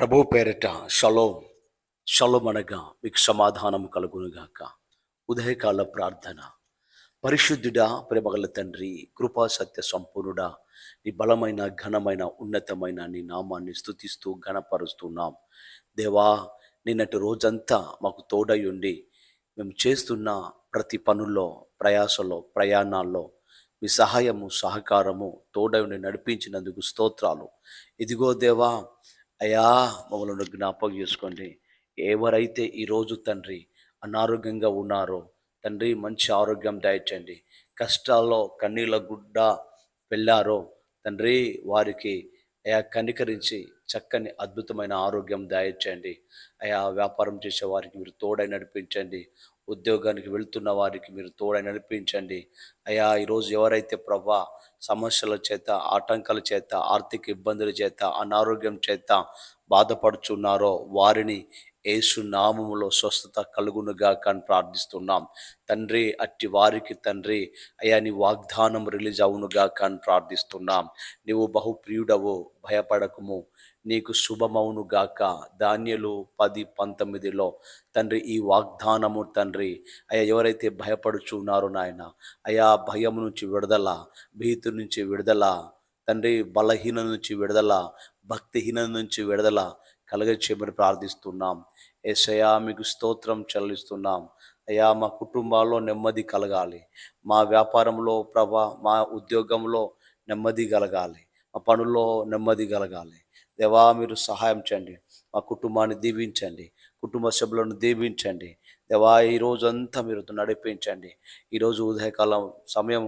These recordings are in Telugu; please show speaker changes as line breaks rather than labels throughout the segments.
ప్రభు పేరిట షలోం షలోం అనగా మీకు సమాధానం కలుగునుగాక. ఉదయకాల ప్రార్థన. పరిశుద్ధుడా ప్రేమగల తండ్రి కృపా సత్య సంపూర్ణుడా నీ బలమైన ఘనమైన ఉన్నతమైన నీ నామాన్ని స్థుతిస్తూ ఘనపరుస్తున్నాం. దేవా నిన్నటి రోజంతా మాకు తోడై ఉండి మేము చేస్తున్న ప్రతి పనుల్లో ప్రయాసలో ప్రయాణాల్లో మీ సహాయము సహకారము తోడై ఉండి నడిపించినందుకు స్తోత్రాలు. ఇదిగో దేవా అయా మమ్మల్ని జ్ఞాపకం చేసుకోండి. ఎవరైతే ఈరోజు తండ్రి అనారోగ్యంగా ఉన్నారో తండ్రి మంచి ఆరోగ్యం దయచండి కష్టాల్లో కన్నీళ్ళ గుడ్డ వెళ్ళారో తండ్రి వారికి అయా కనికరించి చక్కని అద్భుతమైన ఆరోగ్యం దాయించండి అయా వ్యాపారం చేసే వారికి మీరు తోడై నడిపించండి. ఉద్యోగానికి వెళ్తున్న వారికి మీరు తోడై నడిపించండి. అయ్యా ఈరోజు ఎవరైతే ప్రభా సమస్యల చేత ఆటంకాల చేత ఆర్థిక ఇబ్బందుల చేత అనారోగ్యం చేత బాధపడుచున్నారో వారిని యేసు నామములో స్వస్థత కలుగునుగా అని ప్రార్థిస్తున్నాం. తండ్రి అట్టి వారికి తండ్రి అయా నీ వాగ్దానం రిలీజ్ అవునుగా అని ప్రార్థిస్తున్నాం. నీవు బహుప్రియుడవు భయపడకము. నీకు శుభమవును గాక. ధాన్యలు పది పంతొమ్మిదిలో. తండ్రి ఈ వాగ్దానము తండ్రి అయ్యా ఎవరైతే భయపడుచున్నారో నాయన అయా భయం నుంచి విడుదల భీతు నుంచి విడుదల తండ్రి బలహీన నుంచి విడుదల భక్తిహీన నుంచి విడుదల కలగచేయమని ప్రార్థిస్తున్నాం. ఏసయా మీకు స్తోత్రం చెల్లిస్తున్నాం. అయ్యా మా కుటుంబాల్లో నెమ్మది కలగాలి. మా వ్యాపారంలో ప్రభా మా ఉద్యోగంలో నెమ్మది కలగాలి. మా పనుల్లో నెమ్మది కలగాలి. దేవా మీరు సహాయం చేయండి. మా కుటుంబాన్ని దీవించండి. కుటుంబ సభ్యులను దీవించండి. దేవా ఈ రోజంతా మీరు నడిపించండి. ఈరోజు ఉదయకాలం సమయం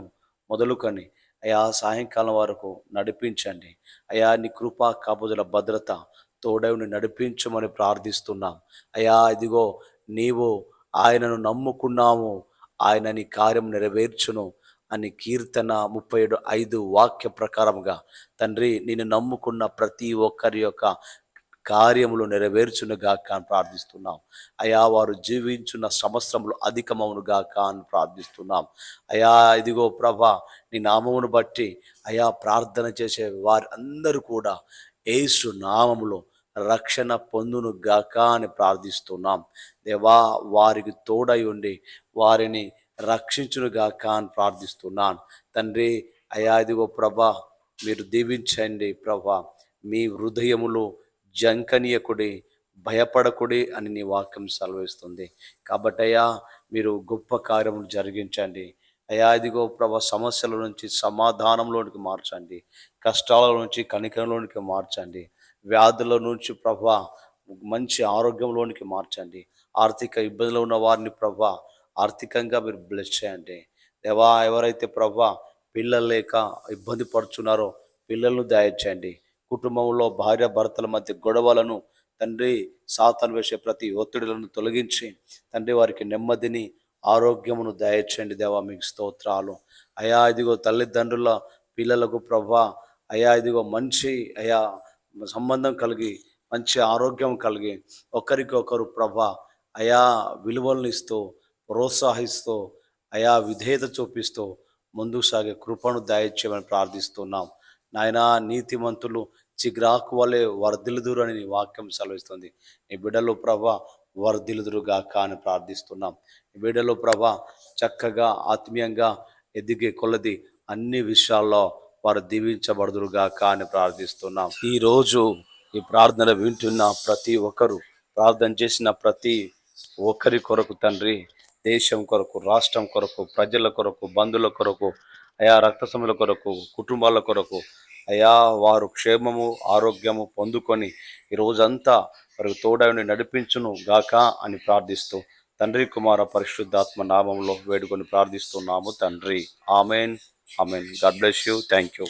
మొదలుకొని అయా సాయంకాలం వరకు నడిపించండి. అయా నీ కృపా కాపుదల భద్రత తోడవుని నడిపించమని ప్రార్థిస్తున్నాం. అయా ఇదిగో నీవు ఆయనను నమ్ముకున్నాము ఆయన నీ కార్యం నెరవేర్చును. అని కీర్తన ముప్పై ఏడు ఐదు వాక్య ప్రకారముగా తండ్రి నేను నమ్ముకున్న ప్రతి ఒక్కరి యొక్క కార్యములు నెరవేర్చునుగాక అని ప్రార్థిస్తున్నాం. అయా వారు జీవించున్న సంవత్సరములు అధికమవునుగాక అని ప్రార్థిస్తున్నాం. అయా ఇదిగో ప్రభా నీ నామమును బట్టి అయా ప్రార్థన చేసే వారి అందరూ కూడా ఏసు నామములో రక్షణ పొందును గాక అని ప్రార్థిస్తున్నాం. దేవా వారికి తోడై ఉండి వారిని రక్షించునుగాక అని ప్రార్థిస్తున్నాను. తండ్రి అయా ఇదిగో ప్రభా మీరు దీవించండి ప్రభా. మీ హృదయములో జంకనీయకుడి భయపడకుడి అని నీ వాక్యం సెలవిస్తుంది. కాబట్టి అయ్యా మీరు గొప్ప కార్యములు జరిగించండి. అయా ఇదిగో ప్రభా సమస్యల నుంచి సమాధానంలోనికి మార్చండి. కష్టాల నుంచి కనికరంలోనికి మార్చండి. వ్యాధుల నుంచి ప్రభా మంచి ఆరోగ్యంలోనికి మార్చండి. ఆర్థిక ఇబ్బందులు ఉన్న వారిని ప్రభా ఆర్థికంగా మీరు బ్లెస్ చేయండి. దేవా ఎవరైతే ప్రభా పిల్లలు లేక ఇబ్బంది పడుచున్నారో పిల్లలను దయచేయండి. కుటుంబంలో భార్య భర్తల మధ్య గొడవలను తండ్రి సాతను వేసే ప్రతి ఒత్తిడులను తొలగించి తండ్రి వారికి నెమ్మదిని ఆరోగ్యమును దయచేయండి. దేవా మీకు స్తోత్రాలు. అయా ఇదిగో తల్లిదండ్రుల పిల్లలకు ప్రభా అయా ఇదిగో మంచి అయా సంబంధం కలిగి మంచి ఆరోగ్యం కలిగి ఒకరికి ఒకరు ప్రభా అయా విలువలను ఇస్తూ ప్రోత్సహిస్తూ అయా విధేయత చూపిస్తూ ముందుకు సాగే కృపను దయచేయమని ప్రార్థిస్తున్నాం. నాయన నీతిమంతులు చిగ్రాకు వలె వర్ధిలుదురు అని నీ వాక్యం సెలవిస్తుంది. నీ బిడ్డలు ప్రభ వర్ధిలుదురుగాక అని ప్రార్థిస్తున్నాం. నీ బిడ్డలు ప్రభ చక్కగా ఆత్మీయంగా ఎదిగే కొలది అన్ని విషయాల్లో వారు దీవించబడుదురుగాక అని ప్రార్థిస్తున్నాం. ఈరోజు ఈ ప్రార్థనలు వింటున్న ప్రతి ఒక్కరు ప్రార్థన చేసిన ప్రతి ఒక్కరి కొరకు తండ్రి దేశం కొరకు రాష్ట్రం కొరకు ప్రజల కొరకు బంధువుల కొరకు అయా రక్త సముల కొరకు కుటుంబాల కొరకు అయా వారు క్షేమము ఆరోగ్యము పొందుకొని ఈ వారికి తోడని నడిపించును గాక అని ప్రార్థిస్తూ తండ్రి కుమార పరిశుద్ధాత్మ నామంలో వేడుకొని ప్రార్థిస్తున్నాము తండ్రి. Amen amen. God bless you. Thank you